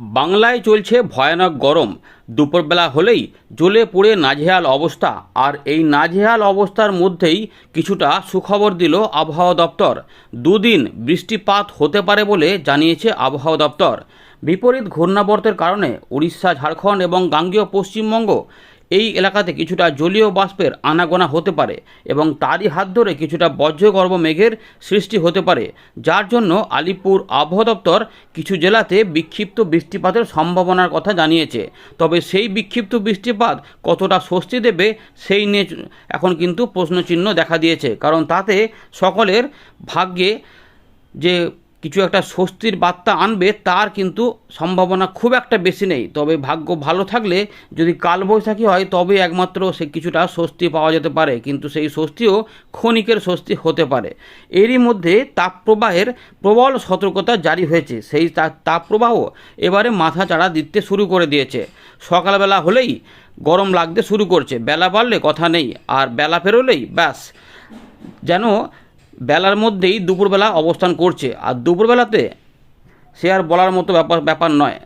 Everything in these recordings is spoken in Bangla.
বাংলায় চলছে ভয়ানক গরম। দুপুরবেলা হলেই জ্বলে পড়ে নাজেহাল অবস্থা। আর এই নাজেহাল অবস্থার মধ্যেই কিছুটা সুখবর দিল আবহাওয়া দপ্তর। দুদিন বৃষ্টিপাত হতে পারে বলে জানিয়েছে আবহাওয়া দপ্তর। বিপরীত ঘূর্ণাবর্তের কারণে উড়িষ্যা, ঝাড়খণ্ড এবং গাঙ্গীয় পশ্চিমবঙ্গ এই এলাকাতে কিছুটা জলীয় বাষ্পের আনাগোনা হতে পারে এবং তারই হাত ধরে কিছুটা বজ্রগর্ভ মেঘের সৃষ্টি হতে পারে, যার জন্য আলিপুর আবহাওয়া দপ্তর কিছু জেলাতে বিক্ষিপ্ত বৃষ্টিপাতের সম্ভাবনার কথা জানিয়েছে। তবে সেই বিক্ষিপ্ত বৃষ্টিপাত কতটা স্বস্তি দেবে সেই নিয়ে এখন কিন্তু প্রশ্নচিহ্ন দেখা দিয়েছে, কারণ তাতে সকলের ভাগ্যে যে কিছু একটা স্বস্তির বার্তা আনবে, তার কিন্তু সম্ভাবনা খুব একটা বেশি নেই। তবে ভাগ্য ভালো থাকলে যদি কালবৈশাখী হয়, তবে একমাত্র সে কিছুটা স্বস্তি পাওয়া যেতে পারে। কিন্তু সেই স্বস্তিও ক্ষণিকের স্বস্তি হতে পারে। এরই মধ্যে তাপপ্রবাহের প্রবল সতর্কতা জারি হয়েছে। সেই তাপপ্রবাহ এবারে মাথা চাড়া দিতে শুরু করে দিয়েছে। সকালবেলা হলেই গরম লাগতে শুরু করছে। বেলা বাড়লে কথা নেই, আর বেলা পেরোলেই ব্যাস। যেন বেলার মধ্যেই দুপুরবেলা অবস্থান করছে। আর দুপুরবেলাতে সে আর বলার মতো ব্যাপার ব্যাপার নয়।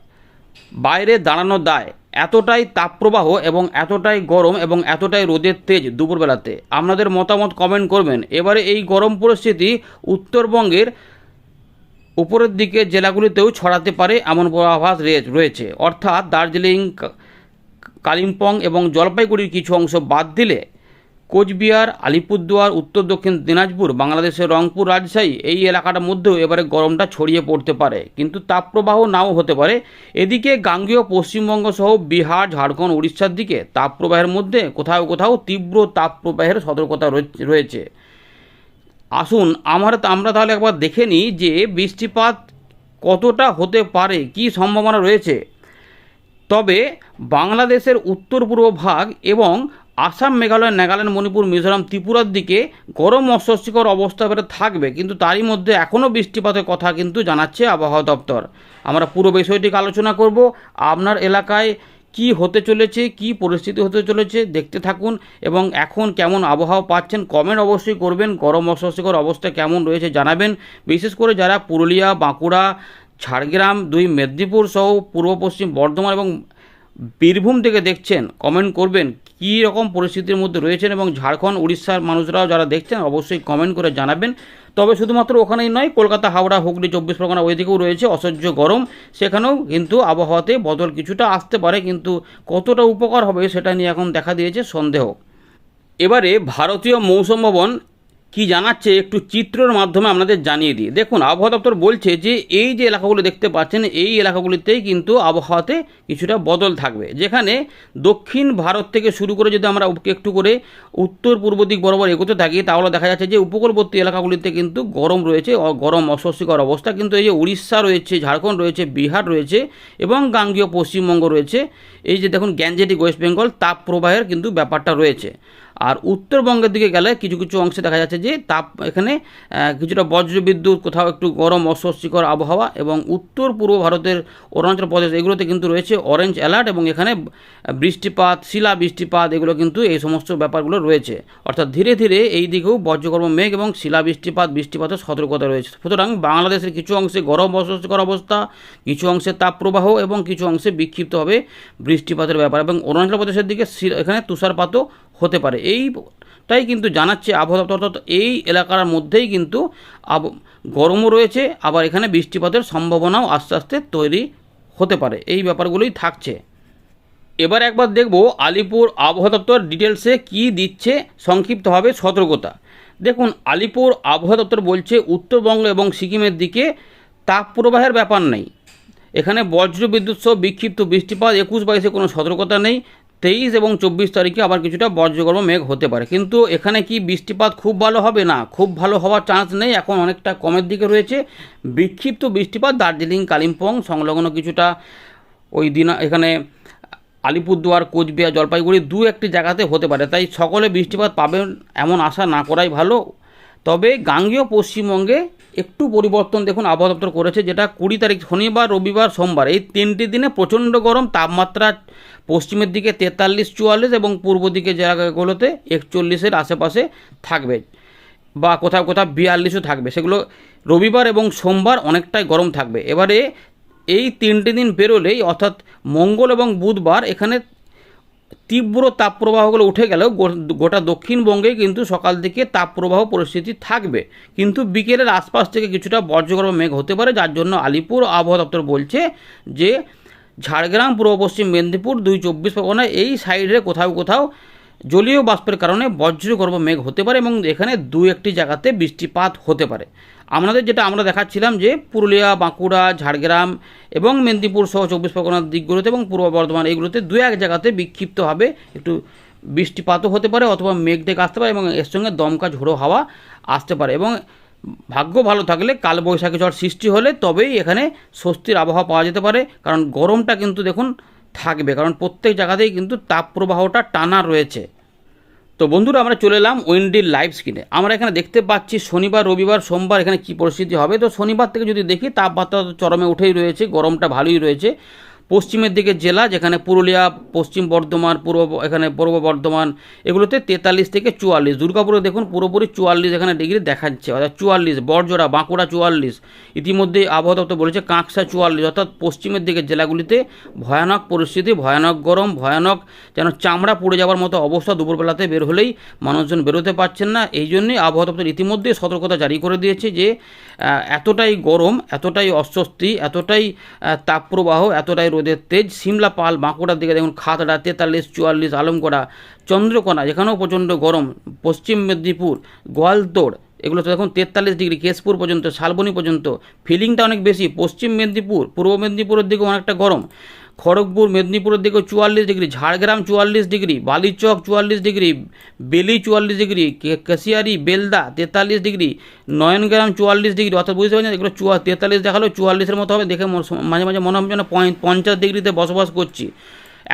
বাইরে দাঁড়ানো দায়। এতটাই তাপপ্রবাহ এবং এতটাই গরম এবং এতটাই রোদের তেজ দুপুরবেলাতে। আপনাদের মতামত কমেন্ট করবেন। এবারে এই গরম পরিস্থিতি উত্তরবঙ্গের উপরের দিকে জেলাগুলিতেও ছড়াতে পারে এমন পূর্বাভাস রয়েছে। অর্থাৎ দার্জিলিং কালিম্পং এবং জলপাইগুড়ির কিছু অংশ বাদ দিলে কোচবিহার, আলিপুরদুয়ার, উত্তর দক্ষিণ দিনাজপুর, বাংলাদেশের রংপুর রাজশাহী এই এলাকাটার মধ্যেও এবারে গরমটা ছড়িয়ে পড়তে পারে। কিন্তু তাপপ্রবাহ নাও হতে পারে। এদিকে গাঙ্গেয় পশ্চিমবঙ্গ সহ বিহার, ঝাড়খণ্ড, উড়িষ্যার দিকে তাপপ্রবাহের মধ্যে কোথাও কোথাও তীব্র তাপপ্রবাহের সতর্কতা রয়েছে। আসুন আমরা আমরা তাহলে একবার দেখে নিই যে বৃষ্টিপাত কতটা হতে পারে, কি সম্ভাবনা রয়েছে। তবে বাংলাদেশের উত্তর পূর্ব ভাগ এবং আসাম, মেঘালয়, নাগাল্যান্ড, মণিপুর, মিজোরাম, ত্রিপুরার দিকে গরম অস্বস্তিকর অবস্থা এবারে থাকবে। কিন্তু তারই মধ্যে এখনও বৃষ্টিপাতের কথা কিন্তু জানাচ্ছে আবহাওয়া দপ্তর। আমরা পুরো বিষয়টিকে আলোচনা করব। আপনার এলাকায় কি হতে চলেছে, কি পরিস্থিতি হতে চলেছে, দেখতে থাকুন। এবং এখন কেমন আবহাওয়া পাচ্ছেন কমেন্ট অবশ্যই করবেন। গরম অস্বস্তিকর অবস্থা কেমন রয়েছে জানাবেন। বিশেষ করে যারা পুরুলিয়া, বাঁকুড়া, ঝাড়গ্রাম, দুই মেদিনীপুর সহ পূর্ব পশ্চিম বর্ধমান এবং বীরভূম থেকে দেখছেন কমেন্ট করবেন। কী রকম পরিস্থিতির মধ্যে রয়েছেন এবং ঝাড়খণ্ড, উড়িষ্যার মানুষরাও যারা দেখছেন অবশ্যই কমেন্ট করে জানাবেন। তবে শুধুমাত্র ওখানেই নয়, কলকাতা, হাওড়া, হুগলি, চব্বিশ পরগনা ওইদিকেও রয়েছে অসহ্য গরম। সেখানেও কিন্তু আবহাওয়াতে বদল কিছুটা আসতে পারে, কিন্তু কতটা উপকার হবে সেটা নিয়ে এখন দেখা দিয়েছে সন্দেহ। এবারে ভারতীয় মৌসুম ভবন কি জানাচ্ছে একটু চিত্রর মাধ্যমে আপনাদের জানিয়ে দিই। দেখুন, আবহাওয়া দপ্তর বলছে যে এই যে এলাকাগুলো দেখতে পাচ্ছেন, এই এলাকাগুলিতেই কিন্তু আবহাওয়াতে কিছুটা বদল থাকবে। যেখানে দক্ষিণ ভারত থেকে শুরু করে যদি আমরা একটু করে উত্তর পূর্ব দিক বরাবর এগোতে থাকি, তাহলে দেখা যাচ্ছে যে উপকূলবর্তী এলাকাগুলিতে কিন্তু গরম রয়েছে গরম অস্বস্তিকর অবস্থা। কিন্তু এই যে উড়িষ্যা রয়েছে, ঝাড়খণ্ড রয়েছে, বিহার রয়েছে এবং গাঙ্গীয় পশ্চিমবঙ্গ রয়েছে। এই যে দেখুন, গ্যাঞ্জেটিক ওয়েস্ট বেঙ্গল তাপ প্রবাহের কিন্তু ব্যাপারটা রয়েছে। আর উত্তরবঙ্গের দিকে গেলে কিছু কিছু অংশে দেখা যাচ্ছে যে তাপ এখানে কিছুটা বজ্রবিদ্যুৎ, কোথাও একটু গরম অস্বস্তিকর আবহাওয়া এবং উত্তর পূর্ব ভারতের অরুণাচল প্রদেশ, এগুলোতে কিন্তু রয়েছে অরেঞ্জ অ্যালার্ট এবং এখানে বৃষ্টিপাত, শিলা বৃষ্টিপাত, এগুলো কিন্তু এই সমস্ত ব্যাপারগুলো রয়েছে। অর্থাৎ ধীরে ধীরে এই দিকেও বজ্রকর্ম মেঘ এবং শিলা বৃষ্টিপাত, বৃষ্টিপাতের সতর্কতা রয়েছে। সুতরাং বাংলাদেশের কিছু অংশে গরম অস্বস্তিকর অবস্থা, কিছু অংশে তাপপ্রবাহ এবং কিছু অংশে বিক্ষিপ্ত হবে বৃষ্টিপাতের ব্যাপার এবং অরুণাচল প্রদেশের দিকে এখানে তুষারপাতও হতে পারে। এইটাই কিন্তু জানাচ্ছে আবহাওয়া দপ্তর। এই এলাকার মধ্যেই কিন্তু আব, গরমও রয়েছে, আবার এখানে বৃষ্টিপাতের সম্ভাবনাও আস্তে আস্তে তৈরি হতে পারে। এই ব্যাপারগুলোই থাকছে। এবার একবার দেখব আলিপুর আবহাওয়া দপ্তর ডিটেলসে কি দিচ্ছে সংক্ষিপ্তভাবে সতর্কতা। দেখুন, আলিপুর আবহাওয়া দপ্তর বলছে, উত্তরবঙ্গ এবং সিকিমের দিকে তাপপ্রবাহের ব্যাপার নেই। এখানে বজ্র বিদ্যুৎ সহ বিক্ষিপ্ত বৃষ্টিপাত, একুশ বাইশে কোনো সতর্কতা নেই। তেইশ এবং চব্বিশ তারিখে আবার কিছুটা বজ্রগর্ভ মেঘ হতে পারে। কিন্তু এখানে কি বৃষ্টিপাত খুব ভালো হবে? না, খুব ভালো হওয়ার চান্স নেই। এখন অনেকটা কমের দিকে রয়েছে। বিক্ষিপ্ত বৃষ্টিপাত দার্জিলিং, কালিম্পং, সংলগ্ন কিছুটা ওই দিন এখানে আলিপুরদুয়ার, কোচবিহার, জলপাইগুড়ি দু একটি জায়গাতে হতে পারে। তাই সকলে বৃষ্টিপাত পাবেন এমন আশা না করাই ভালো। তবে গাঙ্গেয় পশ্চিমবঙ্গে একটু পরিবর্তন দেখুন, আবহাওয়া দপ্তর করেছে, যেটা কুড়ি তারিখ শনিবার, রবিবার, সোমবার। এই তিনটি দিনে প্রচণ্ড গরম, তাপমাত্রা পশ্চিমের দিকে তেতাল্লিশ, চুয়াল্লিশ এবং পূর্ব দিকে জায়গাগুলোতে একচল্লিশের আশেপাশে থাকবে বা কোথাও কোথাও বিয়াল্লিশও থাকবে। সেগুলো রবিবার এবং সোমবার অনেকটাই গরম থাকবে। এবারে এই তিনটি দিন বেরোলেই, অর্থাৎ মঙ্গল এবং বুধবার, এখানে তীব্র তাপপ্রবাহগুলো উঠে গেলেও গোটা দক্ষিণবঙ্গে কিন্তু সকাল থেকে তাপপ্রবাহ পরিস্থিতি থাকবে। কিন্তু বিকেলের আশপাশ থেকে কিছুটা বজ্রগর্ভ মেঘ হতে পারে, যার জন্য আলিপুর আবহাওয়া দপ্তর বলছে যে, ঝাড়গ্রাম, পূর্ব পশ্চিম মেদিনীপুর, দুই চব্বিশ পরগনা এই সাইডে কোথাও কোথাও জলীয় বাষ্পের কারণে বজ্রগর্ভ মেঘ হতে পারে এবং এখানে দু একটি জায়গাতে বৃষ্টিপাত হতে পারে। আমাদের যেটা আমরা দেখাচ্ছিলাম যে পুরুলিয়া, বাঁকুড়া, ঝাড়গ্রাম এবং মেদিনীপুর সহ চব্বিশ পরগনার দিকগুলোতে এবং পূর্ব বর্ধমান এইগুলোতে দু এক জায়গাতে বিক্ষিপ্তভাবে একটু বৃষ্টিপাতও হতে পারে অথবা মেঘ ডেকে আসতে পারে এবং এর সঙ্গে দমকা ঝোড়ো হাওয়া আসতে পারে এবং ভাগ্য ভালো থাকলে কালবৈশাখী ঝড় সৃষ্টি হলে তবেই এখানে স্বস্তির আবহাওয়া পাওয়া যেতে পারে। কারণ গরমটা কিন্তু দেখুন থাকবে, কারণ প্রত্যেক জায়গাতেই কিন্তু তাপপ্রবাহটা টানা রয়েছে। তো বন্ধুরা আমরা চলে এলাম উইন্ডির লাইভ স্ক্রিনে আমরা এখানে দেখতে পাচ্ছি শনিবার, রবিবার, সোমবার এখানে কি পরিস্থিতি হবে? তো শনিবার থেকে যদি দেখি, তাপমাত্রা তো চরমে উঠেই রয়েছে, গরমটা ভালোই রয়েছে। পশ্চিমের দিকে জেলা, যেখানে পুরুলিয়া, পশ্চিম বর্ধমান, পূর্ব, এখানে পূর্ব বর্ধমান, এগুলোতে তেতাল্লিশ থেকে চুয়াল্লিশ। দুর্গাপুরে দেখুন পুরোপুরি চুয়াল্লিশ এখানে ডিগ্রি দেখাচ্ছে, অর্থাৎ চুয়াল্লিশ, বড়জোড়া, বাঁকুড়া চুয়াল্লিশ। ইতিমধ্যে আবহাওয়া দপ্তর বলেছে কাঁকসা চুয়াল্লিশ, অর্থাৎ পশ্চিমের দিকে জেলাগুলিতে ভয়ানক পরিস্থিতি, ভয়ানক গরম, ভয়ানক যেন চামড়া পুড়ে যাওয়ার মতো অবস্থা দুপুরবেলাতে বের হলেই মানুষজন বেরোতে পারছেন না। এই জন্যই আবহাওয়া দপ্তর ইতিমধ্যে সতর্কতা জারি করে দিয়েছে যে এতটাই গরম, এতটাই অস্বস্তি, এতটাই তাপপ্রবাহ, এতটাই রোদের তেজ, সিমলা পাল, বাঁকুড়ার দিকে দেখুন খাতড়া, তেতাল্লিশ, চুয়াল্লিশ আলমকোড়া চন্দ্রকোনা এখানেও প্রচণ্ড গরম, পশ্চিম মেদিনীপুর, গোয়ালতোড়, এগুলো তো দেখুন তেতাল্লিশ ডিগ্রি, কেশপুর পর্যন্ত, শালবনি পর্যন্ত, ফিলিংটা অনেক বেশি, পশ্চিম মেদিনীপুর, পূর্ব মেদিনীপুরের দিকে অনেকটা গরম। খড়গপুর, মেদিনীপুরের দিকেও চুয়াল্লিশ ডিগ্রি, ঝাড়গ্রাম চুয়াল্লিশ ডিগ্রি, বালিচক চুয়াল্লিশ ডিগ্রি, বেলি চুয়াল্লিশ ডিগ্রি কেশিয়ারি, বেলদা তেতাল্লিশ ডিগ্রি, নয়নগ্রাম চুয়াল্লিশ ডিগ্রি, অর্থাৎ বুঝতে পারছেন? এগুলো চুয়া, তেতাল্লিশ দেখাল চুয়াল্লিশের মতো হবে, দেখে মাঝে মাঝে মনে হবে যেন পঞ্চাশ ডিগ্রিতে বসবাস করছি।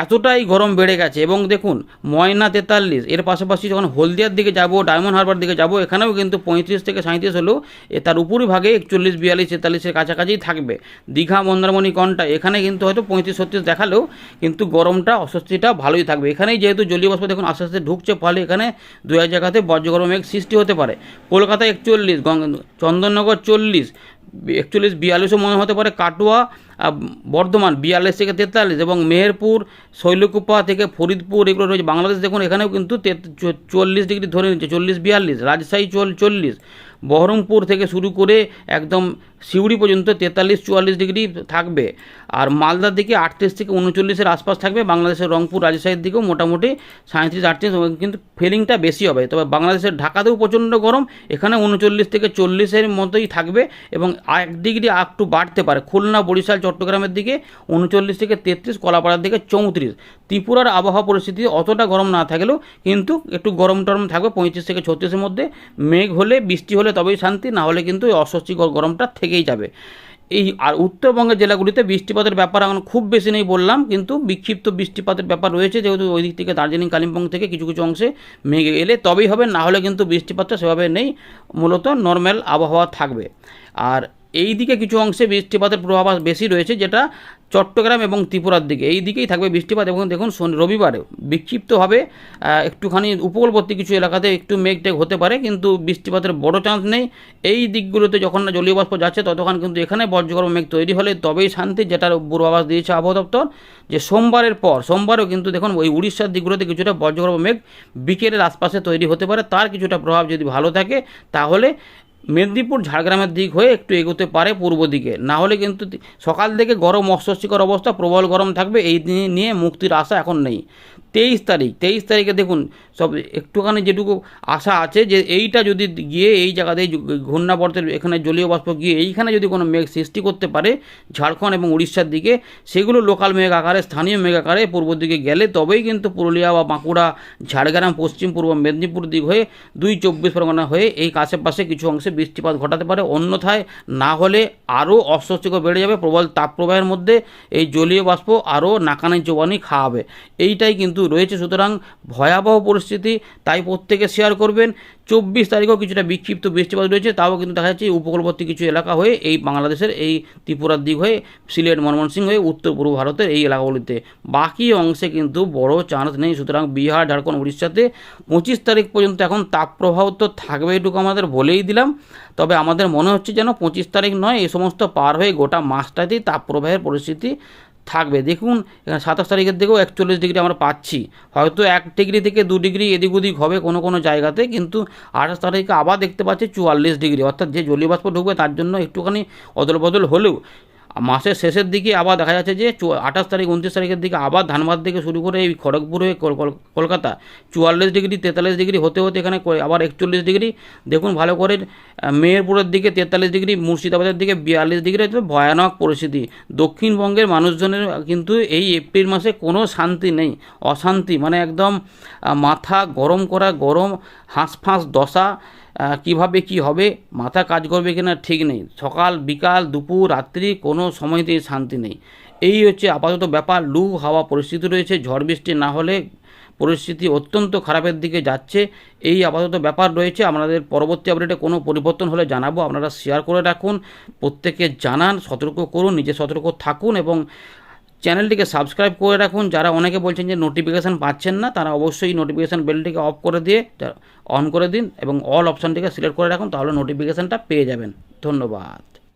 এতটাই গরম বেড়ে গেছে। এবং দেখুন, ময়না তেতাল্লিশ, এর পাশাপাশি যখন হলদিয়ার দিকে যাব, ডায়মন্ড হারবার দিকে যাব, এখানেও কিন্তু পঁয়ত্রিশ থেকে সাঁত্রিশ হলেও তার উপরই ভাগে একচল্লিশ, বিয়াল্লিশ, তেতাল্লিশের কাছাকাছি থাকবে। দীঘা, মন্দারমণি, কনটা, এখানে কিন্তু হয়তো পঁয়ত্রিশ, ছত্রিশ দেখালেও কিন্তু গরমটা, অস্বস্তিটা ভালোই থাকবে। এখানেই যেহেতু জলীয় বাষ্প দেখুন আস্তে আস্তে ঢুকছে, ফলে এখানে দু এক জায়গাতে বজ্রগরম মেঘ সৃষ্টি হতে পারে। কলকাতা একচল্লিশ চন্দননগর চল্লিশ একচল্লিশ বিয়াল্লিশও মনে হতে পারে কাটোয়া বর্ধমান, বিয়াল্লিশ থেকে তেতাল্লিশ এবং মেহেরপুর, শৈলকুপা থেকে ফরিদপুর, এগুলো রয়েছে। বাংলাদেশ দেখুন, এখানেও কিন্তু চল্লিশ ডিগ্রি ধরে নিচ্ছে, চল্লিশ বিয়াল্লিশ, রাজশাহী চল চল্লিশ। বহরমপুর থেকে শুরু করে একদম সিউড়ি পর্যন্ত তেতাল্লিশ, চুয়াল্লিশ ডিগ্রি থাকবে। আর মালদার দিকে আটত্রিশ থেকে উনচল্লিশের আশপাশ থাকবে। বাংলাদেশের রংপুর রাজশাহীর দিকেও মোটামুটি সাঁত্রিশ আটত্রিশ কিন্তু ফিলিংটা বেশি হবে। তবে বাংলাদেশের ঢাকাতেও প্রচণ্ড গরম। এখানে উনচল্লিশ থেকে চল্লিশের মতোই থাকবে এবং এক ডিগ্রি একটু বাড়তে পারে। খুলনা, বরিশাল, চট্টগ্রামের দিকে উনচল্লিশ থেকে তেত্রিশ, কলাপাড়ার দিকে চৌত্রিশ। ত্রিপুরার আবহাওয়া পরিস্থিতি অতটা গরম না থাকলেও কিন্তু একটু গরম টরম থাকবে। পঁয়ত্রিশ থেকে ছত্রিশের মধ্যে মেঘ হলে বৃষ্টি হলে তবেই শান্তি না হলে কিন্তু এই অস্বস্তিকর গরমটা থেকেই যাবে। এই আর উত্তরবঙ্গের জেলাগুলিতে বৃষ্টিপাতের ব্যাপার এখন খুব বেশি নেই বললাম, কিন্তু বিক্ষিপ্ত বৃষ্টিপাতের ব্যাপার রয়েছে, যেহেতু ওই দিক থেকে দার্জিলিং, কালিম্পং থেকে কিছু কিছু অংশে মেঘে এলে তবেই হবে না হলে কিন্তু বৃষ্টিপাতটা সেভাবে নেই। মূলত নর্মাল আবহাওয়া থাকবে। আর এই দিকে কিছু অংশে বৃষ্টিপাতের পূর্বাভাস বেশি রয়েছে, যেটা চট্টগ্রাম এবং ত্রিপুরার দিকে। এই দিকেই থাকবে বৃষ্টিপাত এবং দেখুন রবিবারে বিক্ষিপ্তভাবে একটুখানি উপকূলবর্তী কিছু এলাকাতে একটু মেঘ টেঘ হতে পারে, কিন্তু বৃষ্টিপাতের বড় চান্স নেই। এই দিকগুলোতে যখন না জলীয় বাষ্প যাচ্ছে, ততক্ষণ কিন্তু এখানে বজ্রগর্ভ মেঘ তৈরি হলে তবেই শান্তি, যেটার পূর্বাভাস দিয়েছে আবহাওয়া দপ্তর, যে সোমবারের পর, সোমবারেও কিন্তু দেখুন ওই উড়িষ্যার দিকগুলোতে কিছুটা বজ্রগর্ভ মেঘ বিকেলের আশপাশে তৈরি হতে পারে। তার কিছুটা প্রভাব যদি ভালো থাকে, তাহলে মেদিনীপুর ঝাড়গ্রামের দিক হয়ে একটু এগোতে পারে পূর্ব দিকে। না হলে কিন্তু সকাল থেকে গরম অস্বস্তিকর অবস্থা, প্রবল গরম থাকবে, এই দিন নিয়ে মুক্তির আশা এখন নেই। তেইশ তারিখ, তেইশ তারিখে দেখুন, সব একটুখানি যেটুকু আশা আছে যে এইটা যদি গিয়ে এই জায়গাতে ঘূর্ণাবর্তের এখানে জলীয় বাষ্প গিয়ে এইখানে যদি কোনো মেঘ সৃষ্টি করতে পারে, ঝাড়খণ্ড এবং উড়িষ্যার দিকে, সেগুলো লোকাল মেঘ আকারে, স্থানীয় মেঘ আকারে পূর্ব দিকে গেলে তবেই কিন্তু পুরুলিয়া বা বাঁকুড়া, ঝাড়গ্রাম, পশ্চিম পূর্ব, মেদিনীপুর দিক হয়ে দুই চব্বিশ পরগনা হয়ে এই আশেপাশে কিছু অংশে বৃষ্টিপাত ঘটাতে পারে। অন্যথায় না হলে আরও অস্বস্তিকর বেড়ে যাবে প্রবল তাপপ্রবাহের মধ্যে, এই জলীয় বাষ্প আরও নাকানি জোবানি খাওয়াবে। এইটাই কিন্তু কিন্তু রয়েছে। সুতরাং ভয়াবহ পরিস্থিতি, তাই প্রত্যেকে শেয়ার করবেন। চব্বিশ তারিখেও কিছুটা বিক্ষিপ্ত বৃষ্টিপাত রয়েছে, তাও কিন্তু দেখা যাচ্ছে উপকূলবর্তী কিছু এলাকা হয়ে এই বাংলাদেশের এই ত্রিপুরার দিক হয়ে সিলেট, ময়মনসিংহ হয়ে উত্তর পূর্ব ভারতের এই এলাকাগুলিতে। বাকি অংশে কিন্তু বড় চান্স নেই, সুতরাং বিহার, ঝাড়খণ্ড, উড়িষ্যাতে পঁচিশ তারিখ পর্যন্ত এখন তাপপ্রবাহ তো থাকবে এটুকু আমাদের বলেই দিলাম। তবে আমাদের মনে হচ্ছে যেন পঁচিশ তারিখ নয়, এই সমস্ত পার হয়ে গোটা মাসটাতেই তাপপ্রবাহের পরিস্থিতি থাকবে। দেখুন, এখানে সাতাশ তারিখের দিকেও একচল্লিশ ডিগ্রি আমরা পাচ্ছি। হয়তো এক ডিগ্রি থেকে দু ডিগ্রি এদিক ওদিক হবে কোনো কোনো জায়গাতে, কিন্তু আঠাশ তারিখে আবার দেখতে পাচ্ছি চুয়াল্লিশ ডিগ্রি। অর্থাৎ যে জলীয় বাষ্প ঢুকবে তার জন্য একটুখানি অদল বদল হলেও মাসের শেষের দিকে আবার দেখা যাচ্ছে যে আঠাশ তারিখ, উনত্রিশ তারিখের দিকে আবার ধানবাদ থেকে শুরু করে এই খড়গপুর হয়ে কল- কল- কলকাতা। চুয়াল্লিশ ডিগ্রি, তেতাল্লিশ ডিগ্রি হতে হতে এখানে আবার একচল্লিশ ডিগ্রি। দেখুন ভালো করে মেহেরপুরের দিকে তেতাল্লিশ ডিগ্রি, মুর্শিদাবাদের দিকে বিয়াল্লিশ ডিগ্রি হচ্ছে ভয়ানক পরিস্থিতি। দক্ষিণবঙ্গের মানুষজনের কিন্তু এই এপ্রিল মাসে কোনো শান্তি নেই, অশান্তি। মানে একদম মাথা গরম করা গরম, হাঁসফাঁস, দশা কীভাবে কি হবে? মাথা কাজ করবে কিনা ঠিক নেই। সকাল, বিকাল, দুপুর, রাত্রি কোনো সময়তেই শান্তি নেই। এই হচ্ছে আপাতত ব্যাপার। লু হাওয়া পরিস্থিতি রয়েছে। ঝড় বৃষ্টি না হলে পরিস্থিতি অত্যন্ত খারাপের দিকে যাচ্ছে। এই আপাতত ব্যাপার রয়েছে। আমাদের পরবর্তী আপডেটে কোনো পরিবর্তন হলে জানাব। আপনারা শেয়ার করে রাখুন। প্রত্যেকে জানান, সতর্ক করুন, নিজে সতর্ক থাকুন এবং চ্যানেলটিকে সাবস্ক্রাইব করে রাখুন। যারা অনেকে বলছেন যে নোটিফিকেশান পাচ্ছেন না, তারা অবশ্যই নোটিফিকেশান বেলটিকে অফ করে দিয়ে অন করে দিন এবং অল অপশানটিকে সিলেক্ট করে রাখুন, তাহলে নোটিফিকেশানটা পেয়ে যাবেন। ধন্যবাদ।